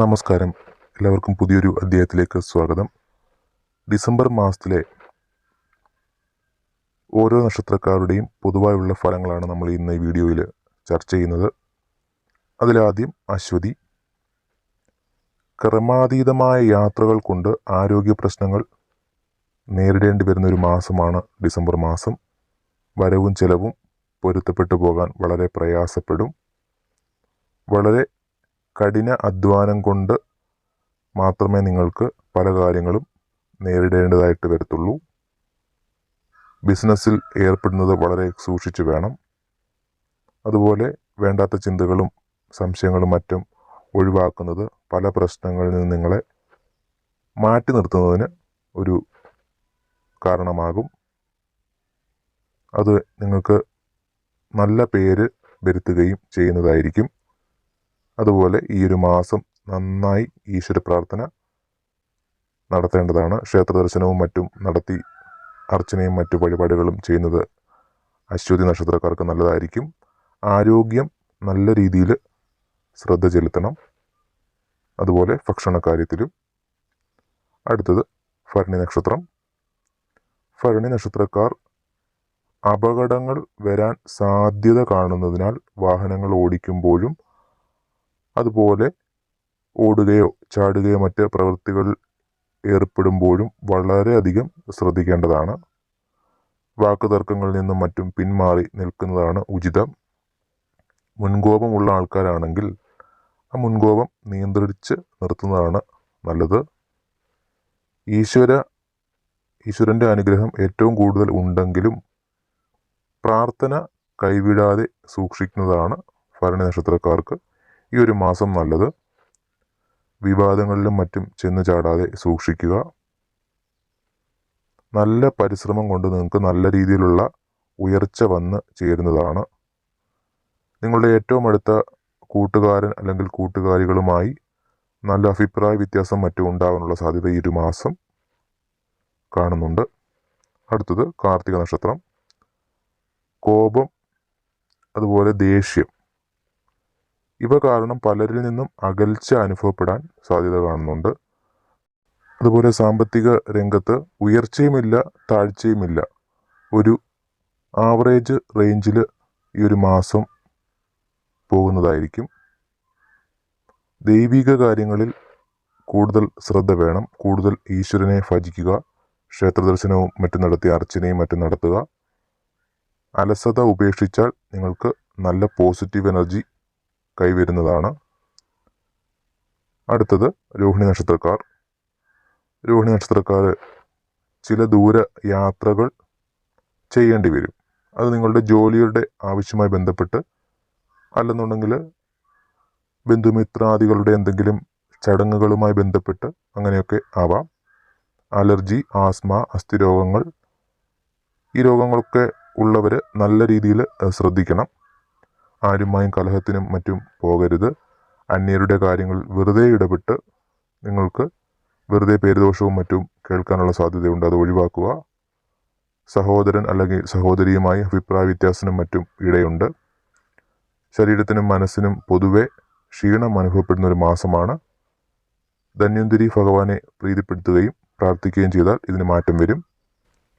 നമസ്കാരം. എല്ലാവർക്കും പുതിയൊരു അധ്യായത്തിലേക്ക് സ്വാഗതം. ഡിസംബർ മാസത്തിലെ ഓരോ നക്ഷത്രക്കാരുടെയും പൊതുവായുള്ള ഫലങ്ങളാണ് നമ്മൾ ഇന്ന് ഈ വീഡിയോയിൽ ചർച്ച ചെയ്യുന്നത്. അതിലാദ്യം അശ്വതി. ക്രമാതീതമായ യാത്രകൾ കൊണ്ട് ആരോഗ്യ പ്രശ്നങ്ങൾ നേരിടേണ്ടി വരുന്ന ഒരു മാസമാണ് ഡിസംബർ മാസം. വരവും ചെലവും പൊരുത്തപ്പെട്ടു പോകാൻ വളരെ പ്രയാസപ്പെടും. വളരെ കഠിന അധ്വാനം കൊണ്ട് മാത്രമേ നിങ്ങൾക്ക് പല കാര്യങ്ങളും നേരിടേണ്ടതായിട്ട് വരത്തുള്ളൂ. ബിസിനസ്സിൽ ഏർപ്പെടുന്നത് വളരെ സൂക്ഷിച്ചു വേണം. അതുപോലെ വേണ്ടാത്ത ചിന്തകളും സംശയങ്ങളും മറ്റും ഒഴിവാക്കുന്നത് പല പ്രശ്നങ്ങളിൽ നിന്ന് നിങ്ങളെ മാറ്റി നിർത്തുന്നതിന് ഒരു കാരണമാകും. അത് നിങ്ങൾക്ക് നല്ല പേര് വരുത്തുകയും ചെയ്യുന്നതായിരിക്കും. അതുപോലെ ഈ ഒരു മാസം നന്നായി ഈശ്വര പ്രാർത്ഥന നടത്തേണ്ടതാണ്. ക്ഷേത്ര ദർശനവും മറ്റും നടത്തി അർച്ചനയും മറ്റു വഴിപാടുകളും ചെയ്യുന്നത് അശ്വതി നക്ഷത്രക്കാർക്ക് നല്ലതായിരിക്കും. ആരോഗ്യം നല്ല രീതിയിൽ ശ്രദ്ധ ചെലുത്തണം. അതുപോലെ ഭക്ഷണ കാര്യത്തിലും. അടുത്തത് ഭരണി നക്ഷത്രം. ഭരണി നക്ഷത്രക്കാർ അപകടങ്ങൾ വരാൻ സാധ്യത കാണുന്നതിനാൽ വാഹനങ്ങൾ ഓടിക്കുമ്പോഴും അതുപോലെ ഓടുകയോ ചാടുകയോ മറ്റ് പ്രവൃത്തികളിൽ ഏർപ്പെടുമ്പോഴും വളരെയധികം ശ്രദ്ധിക്കേണ്ടതാണ്. വാക്കുതർക്കങ്ങളിൽ നിന്നും മറ്റും പിന്മാറി നിൽക്കുന്നതാണ് ഉചിതം. മുൻകോപമുള്ള ആൾക്കാരാണെങ്കിൽ ആ മുൻകോപം നിയന്ത്രിച്ച് നിർത്തുന്നതാണ് നല്ലത്. ഈശ്വര ഈശ്വരന്റെ അനുഗ്രഹം ഏറ്റവും കൂടുതൽ ഉണ്ടെങ്കിലും പ്രാർത്ഥന കൈവിടാതെ സൂക്ഷിക്കുന്നതാണ് ഭരണി നക്ഷത്രക്കാർക്ക് ഈ ഒരു മാസം നല്ലത്. വിവാദങ്ങളിലും മറ്റും ചെന്ന് ചാടാതെ സൂക്ഷിക്കുക. നല്ല പരിശ്രമം കൊണ്ട് നിങ്ങൾക്ക് നല്ല രീതിയിലുള്ള ഉയർച്ച വന്ന് ചേരുന്നതാണ്. നിങ്ങളുടെ ഏറ്റവും അടുത്ത കൂട്ടുകാരൻ അല്ലെങ്കിൽ കൂട്ടുകാരികളുമായി നല്ല അഭിപ്രായ വ്യത്യാസം മറ്റും ഉണ്ടാകാനുള്ള സാധ്യത ഈ ഒരു മാസം കാണുന്നുണ്ട്. അടുത്തത് കാർത്തിക നക്ഷത്രം. കോപം അതുപോലെ ദേഷ്യം. ഇവ കാരണം പലരിൽ നിന്നും അകൽച്ച അനുഭവപ്പെടാൻ സാധ്യത കാണുന്നുണ്ട്. അതുപോലെ സാമ്പത്തിക രംഗത്ത് ഉയർച്ചയുമില്ല താഴ്ചയുമില്ല. ഒരു ആവറേജ് റേഞ്ചിൽ ഈ ഒരു മാസം പോകുന്നതായിരിക്കും. ദൈവിക കാര്യങ്ങളിൽ കൂടുതൽ ശ്രദ്ധ വേണം. കൂടുതൽ ഈശ്വരനെ ഭജിക്കുക. ക്ഷേത്രദർശനവും മറ്റും നടത്തി അർച്ചനയും മറ്റും നടത്തുക. അലസത ഉപേക്ഷിച്ചാൽ നിങ്ങൾക്ക് നല്ല പോസിറ്റീവ് എനർജി കൈവരുന്നതാണ്. അടുത്തത് രോഹിണി നക്ഷത്രക്കാർ. രോഹിണി നക്ഷത്രക്കാർ ചില ദൂര യാത്രകൾ ചെയ്യേണ്ടി വരും. അത് നിങ്ങളുടെ ജോലിയുടെ ആവശ്യമായി ബന്ധപ്പെട്ട് അല്ലെന്നുണ്ടെങ്കിൽ ബന്ധുമിത്രാദികളുടെ എന്തെങ്കിലും ചടങ്ങുകളുമായി ബന്ധപ്പെട്ട് അങ്ങനെയൊക്കെ ആവാം. അലർജി ആസ്മ അസ്ഥിരോഗങ്ങൾ ഈ രോഗങ്ങളൊക്കെ ഉള്ളവർ നല്ല രീതിയിൽ ശ്രദ്ധിക്കണം. ആരുമായും കലഹത്തിനും മറ്റും പോകരുത്. അന്യരുടെ കാര്യങ്ങൾ വെറുതെ ഇടപെട്ട് നിങ്ങൾക്ക് വെറുതെ പേരുദോഷവും മറ്റും കേൾക്കാനുള്ള സാധ്യതയുണ്ട്. അത് ഒഴിവാക്കുക. സഹോദരൻ അല്ലെങ്കിൽ സഹോദരിയുമായി അഭിപ്രായ വ്യത്യാസനും മറ്റും ഇടയുണ്ട്. ശരീരത്തിനും മനസ്സിനും പൊതുവെ ക്ഷീണം അനുഭവപ്പെടുന്ന ഒരു മാസമാണ്. ധന്യന്തിരി ഭഗവാനെ പ്രീതിപ്പെടുത്തുകയും പ്രാർത്ഥിക്കുകയും ചെയ്താൽ ഇതിന് മാറ്റം വരും.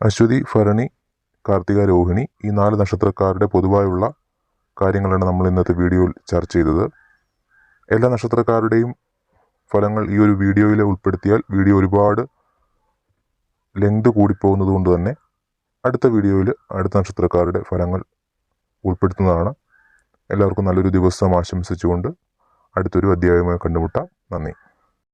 അശ്വതി ഭരണി കാർത്തിക രോഹിണി ഈ നാല് നക്ഷത്രക്കാരുടെ പൊതുവായുള്ള കാര്യങ്ങളാണ് നമ്മൾ ഇന്നത്തെ വീഡിയോയിൽ ചർച്ച ചെയ്തത്. എല്ലാ നക്ഷത്രക്കാരുടെയും ഫലങ്ങൾ ഈ ഒരു വീഡിയോയിൽ ഉൾപ്പെടുത്തിയാൽ വീഡിയോ ഒരുപാട് ലെങ്ത് കൂടിപ്പോകുന്നത് കൊണ്ട് തന്നെ അടുത്ത വീഡിയോയിൽ അടുത്ത നക്ഷത്രക്കാരുടെ ഫലങ്ങൾ ഉൾപ്പെടുത്തുന്നതാണ്. എല്ലാവർക്കും നല്ലൊരു ദിവസം ആശംസിച്ചുകൊണ്ട് അടുത്തൊരു അധ്യായമായി കണ്ടുമുട്ടാം. നന്ദി.